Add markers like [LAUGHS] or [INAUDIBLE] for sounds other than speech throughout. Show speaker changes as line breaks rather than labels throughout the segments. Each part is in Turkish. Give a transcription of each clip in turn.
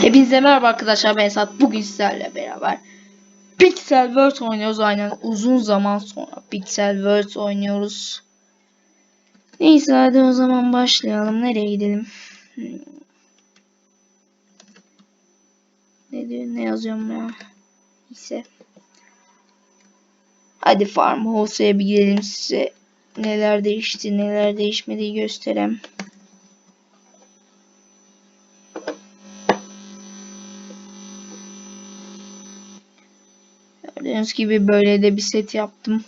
Hepinize merhaba arkadaşlar ben Esat. Bugün sizlerle beraber Pixel World oynuyoruz aynen uzun zaman sonra Pixel World oynuyoruz. Neyse hadi o zaman başlayalım. Nereye gidelim? Hmm. Ne diyor ne yazıyorum ya? Neyse. Hadi Farmhouse'ya bir gidelim size neler değişti neler değişmediği göstereyim. Gördüğünüz gibi böyle de bir set yaptım.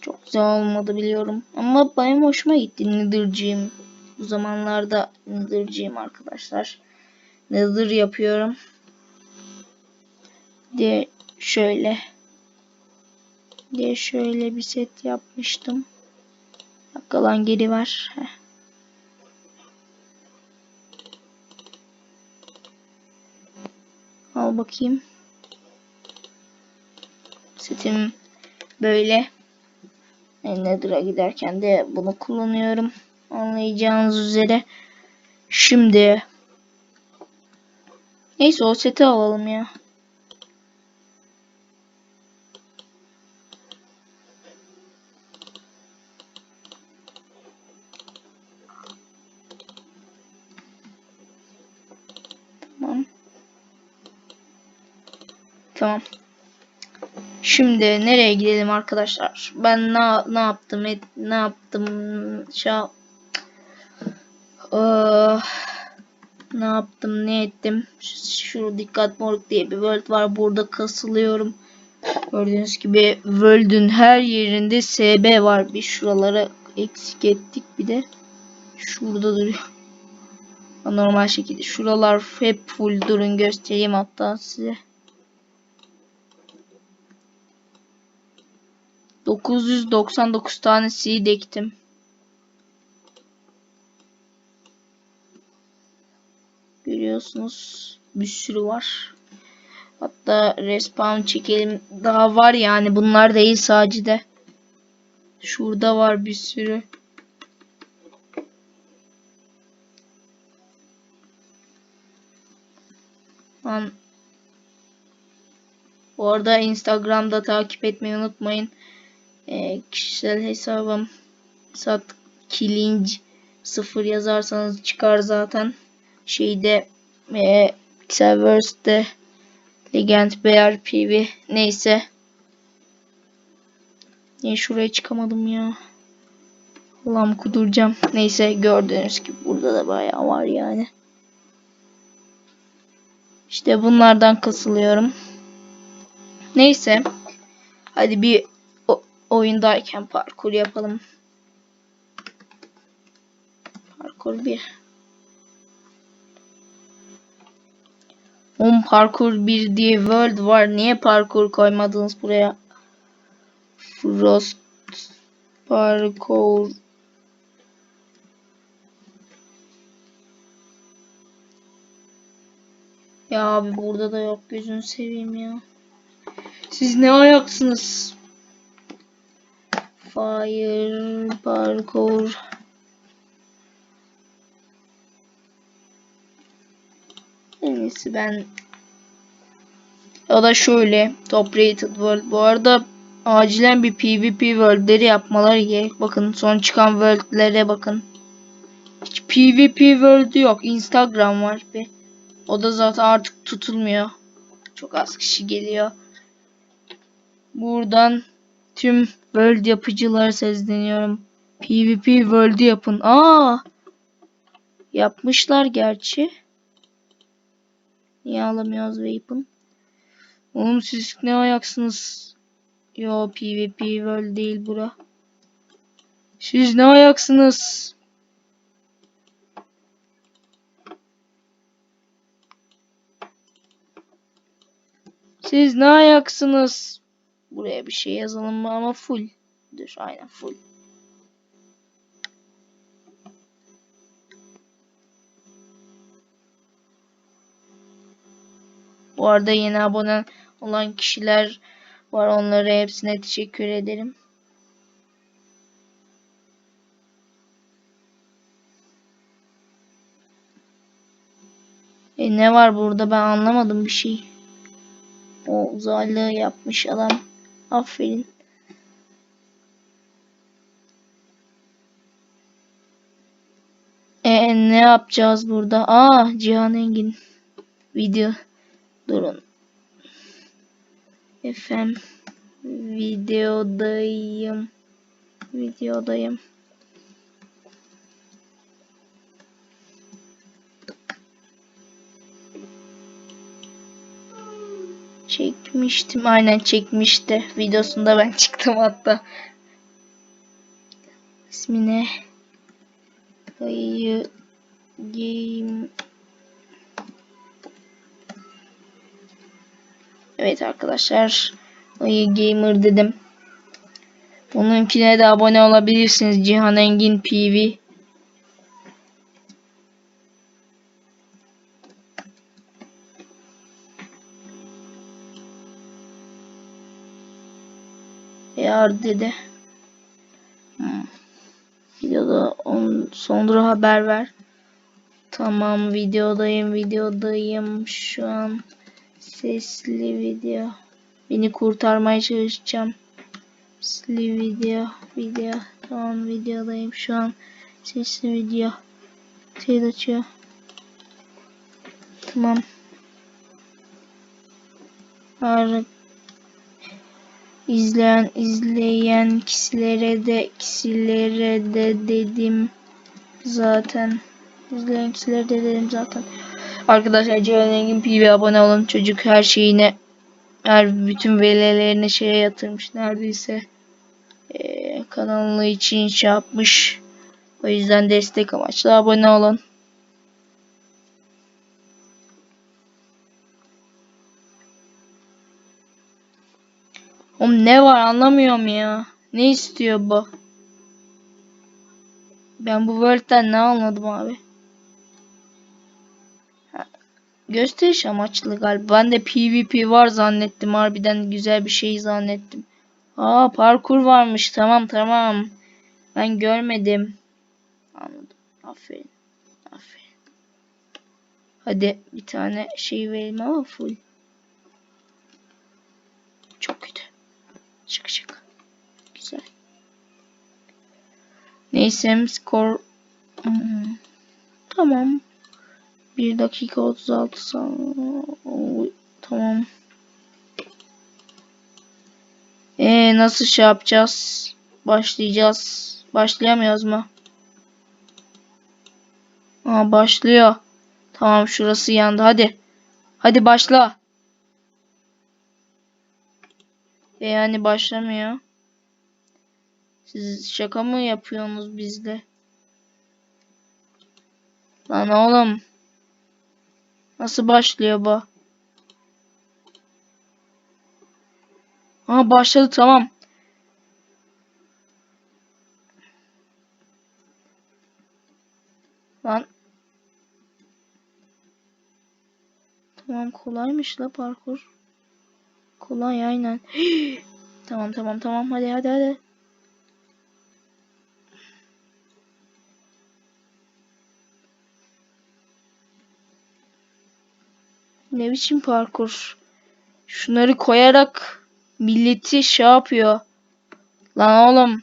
Çok güzel olmadı biliyorum. Ama benim hoşuma gitti. Nether'cıyım. Bu zamanlarda Nether'cıyım arkadaşlar. Nether yapıyorum. De şöyle. De şöyle bir set yapmıştım. Dakika lan geri ver. Heh. Al bakayım. Setim böyle. E, Nether'a giderken de bunu kullanıyorum. Anlayacağınız üzere. Şimdi Neyse o seti alalım ya. Tamam. Tamam. Şimdi nereye gidelim arkadaşlar? Ben ne ne yaptım? Ne yaptım? Şa Ee, ne yaptım? Ne ettim? Şu dikkat moruk diye bir world var. Burada kasılıyorum. Gördüğünüz gibi world'ün her yerinde SB var. Bir şuralara eksik ettik bir de. Şurada duruyor. Normal şekilde. Şuralar hep full durun göstereyim hatta size. 999 tane seed ektim. Görüyorsunuz bir sürü var. Hatta respawn çekelim. Daha var yani bunlar değil sadece de. Şurada var bir sürü. Lan. Bu arada Instagram'da takip etmeyi unutmayın e, kişisel hesabım sat kilinç sıfır yazarsanız çıkar zaten. Şeyde e, Pixelverse'de Legend BR PV neyse. Niye şuraya çıkamadım ya? Allah'ım kuduracağım. Neyse gördüğünüz gibi burada da bayağı var yani. İşte bunlardan kasılıyorum. Neyse hadi bir oyundayken parkur yapalım. Parkur 1. On parkur 1 diye world var. Niye parkur koymadınız buraya? Frost parkur Ya abi burada da yok gözünü seveyim ya. Siz ne ayaksınız? Fire parkour. En ben o da şöyle top rated world. Bu arada acilen bir PvP worldleri yapmaları gerek. Bakın son çıkan worldlere bakın. Hiç PvP world yok. Instagram var bir. O da zaten artık tutulmuyor. Çok az kişi geliyor. Buradan tüm world yapıcılara sesleniyorum. PvP world'ü yapın. Aa! Yapmışlar gerçi. Niye alamıyoruz Vape'ın? Oğlum siz ne ayaksınız? Yo PvP world değil bura. Siz ne ayaksınız? Siz ne ayaksınız? Buraya bir şey yazalım mı ama full. Dur aynen full. Bu arada yeni abone olan kişiler var. Onlara hepsine teşekkür ederim. E ne var burada ben anlamadım bir şey. O uzaylı yapmış adam. Aferin. E ne yapacağız burada? Aa Cihan Engin. Video. Durun. Efendim. Videodayım. Videodayım. Çekmiştim. Aynen çekmişti. Videosunda ben [LAUGHS] çıktım hatta. İsmi ne? Dayı Game Evet arkadaşlar. Dayı Gamer dedim. Bununkine de abone olabilirsiniz. Cihan Engin PV. Yar dedi. Videoda on, sonra haber ver. Tamam videodayım videodayım şu an sesli video. Beni kurtarmaya çalışacağım. Sesli video video tamam videodayım şu an sesli video. Şey açıyor. Tamam. Ar izleyen izleyen kişilere de kişilere de dedim zaten. İzleyen kişilere de dedim zaten. Arkadaşlar Ceylan Engin PV abone olun. Çocuk her şeyine her bütün verilerini şeye yatırmış neredeyse. Ee, kanalı için şey yapmış. O yüzden destek amaçlı abone olun. Oğlum ne var anlamıyorum ya. Ne istiyor bu? Ben bu World'den ne anladım abi? Gösteriş amaçlı galiba. Ben de PvP var zannettim. Harbiden güzel bir şey zannettim. Aa parkur varmış. Tamam tamam. Ben görmedim. Anladım. Aferin. Aferin. Hadi bir tane şey verelim ama full. Çok kötü. Şık şık. Güzel. Neyse skor Hmm. tamam. 1 dakika 36 saniye. Tamam. Ee, nasıl şey yapacağız? Başlayacağız. Başlayamıyoruz mu? Aa, başlıyor. Tamam şurası yandı. Hadi. Hadi başla. E yani başlamıyor. Siz şaka mı yapıyorsunuz bizle? Lan oğlum. Nasıl başlıyor bu? Aa başladı tamam. Lan. Tamam kolaymış la parkur. Kolay aynen. [GASPS] tamam tamam tamam hadi hadi hadi. Ne biçim parkur? Şunları koyarak milleti şey yapıyor. Lan oğlum.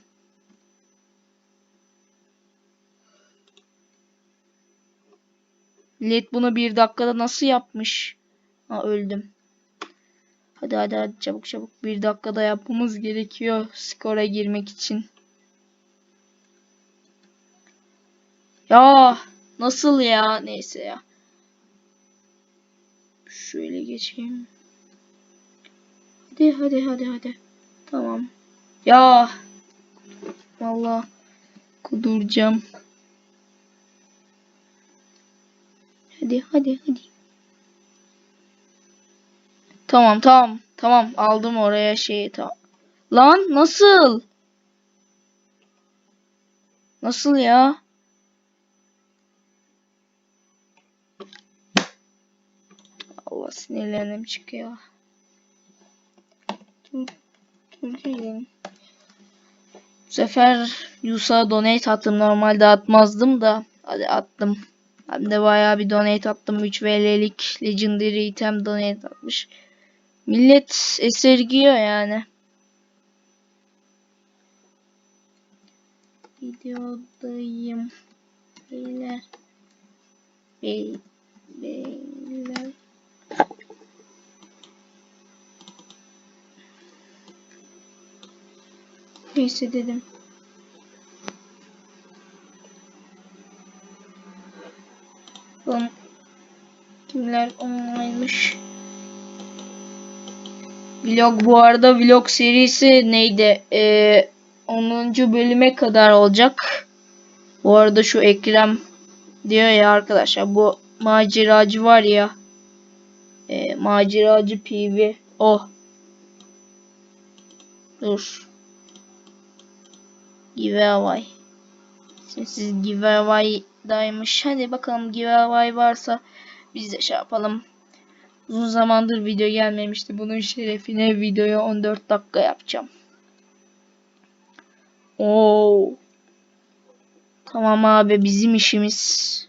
Millet bunu bir dakikada nasıl yapmış? Ha öldüm. Hadi hadi hadi çabuk çabuk. Bir dakikada yapmamız gerekiyor skora girmek için. Ya nasıl ya? Neyse ya. Şöyle geçeyim. Hadi hadi hadi hadi. Tamam. Ya. Vallahi kuduracağım. Hadi hadi hadi. Tamam tamam. Tamam aldım oraya şeyi tamam. Lan nasıl? Nasıl ya? Allah sinirlerim çıkıyor. Bu sefer Yusa donate attım. Normalde atmazdım da. Hadi attım. Hem de bayağı bir donate attım. 3 VL'lik Legendary item donate atmış. Millet esirgiyor yani. Videodayım. Beyler. Bey, beyler. Neyse dedim. Lan kimler online'mış? Vlog bu arada vlog serisi neydi? Ee, 10. bölüme kadar olacak. Bu arada şu Ekrem diyor ya arkadaşlar bu maceracı var ya e, maceracı PV o dur giveaway siz giveaway'daymış hadi bakalım giveaway varsa biz de şey yapalım uzun zamandır video gelmemişti bunun şerefine videoyu 14 dakika yapacağım Oo. Tamam abi bizim işimiz.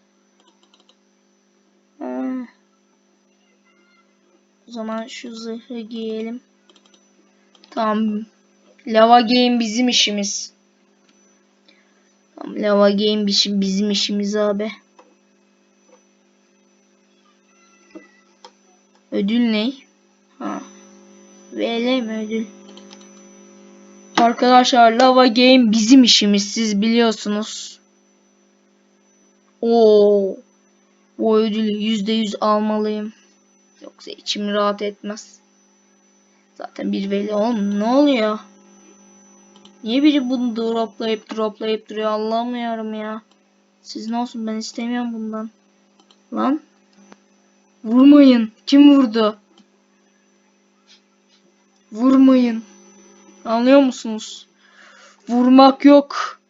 Ha. O zaman şu zırhı giyelim. Tamam. Lava game bizim işimiz. Tamam, lava game bizim işimiz abi. Ödül ne? Ha. VL mi ödül? Arkadaşlar lava game bizim işimiz siz biliyorsunuz. Oo. Bu ödülü %100 almalıyım. Yoksa içim rahat etmez. Zaten bir veli oğlum ne oluyor? Niye biri bunu droplayıp droplayıp duruyor anlamıyorum ya. Siz ne olsun ben istemiyorum bundan. Lan. Vurmayın. Kim vurdu? Vurmayın. Anlıyor musunuz? Vurmak yok.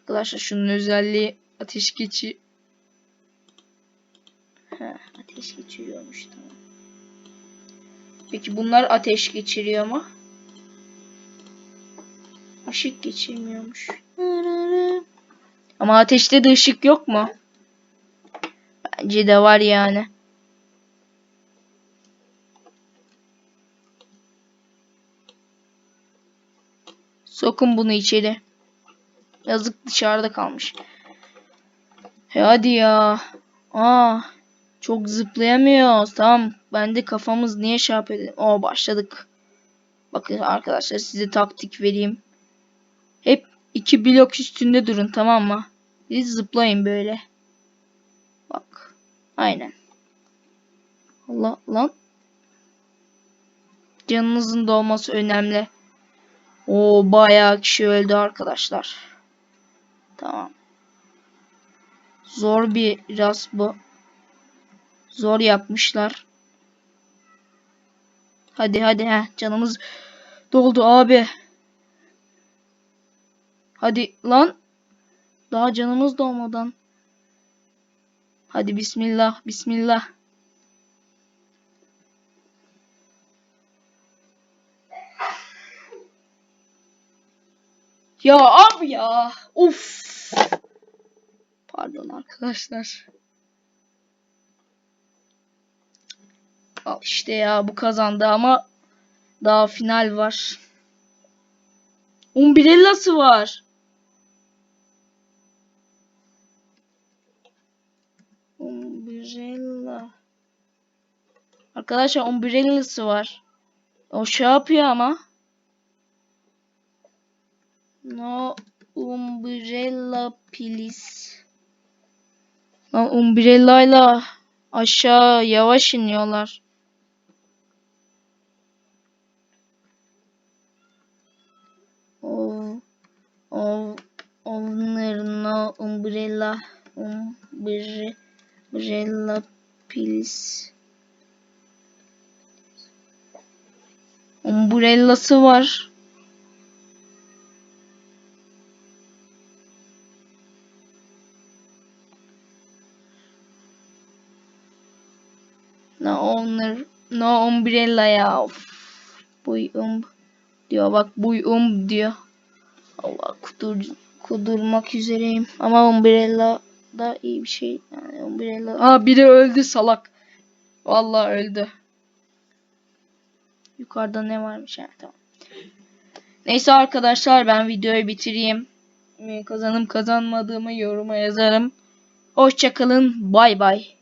Arkadaşlar şunun özelliği ateş geçi. Ha, ateş geçiriyormuş tamam. Peki bunlar ateş geçiriyor mu? Işık geçirmiyormuş. Ama ateşte de ışık yok mu? Bence de var yani. Sokun bunu içeri. Yazık dışarıda kalmış. He hadi ya. Aa, çok zıplayamıyoruz. Tamam. Ben de kafamız niye şey yapıyor? O başladık. Bakın arkadaşlar size taktik vereyim. Hep iki blok üstünde durun tamam mı? Siz zıplayın böyle. Aynen. Allah lan. Canınızın dolması önemli. O bayağı kişi öldü arkadaşlar. Tamam. Zor bir biraz bu. Zor yapmışlar. Hadi hadi ha canımız doldu abi. Hadi lan. Daha canımız dolmadan. Hadi bismillah bismillah. Ya abi ya. Uf. Pardon arkadaşlar. Al işte ya bu kazandı ama daha final var. Umbrella'sı var. Umbrella. Arkadaşlar Umbrella'sı var. O şey yapıyor ama. No umbrella please. Lan umbrella'yla aşağı yavaş iniyorlar. Oh, oh, owner no umbrella umbre, umbrella please. Umbrella'sı var. No owner, no umbrella ya. Of. Buy umb diyor. Bak buy umb diyor. Allah kudur, kudurmak üzereyim. Ama Umbrella da iyi bir şey. Yani Umbrella. Aa biri öldü salak. Vallahi öldü. Yukarıda ne varmış ha tamam. Neyse arkadaşlar ben videoyu bitireyim. Kazanım kazanmadığımı yoruma yazarım. Hoşçakalın. Bay bay.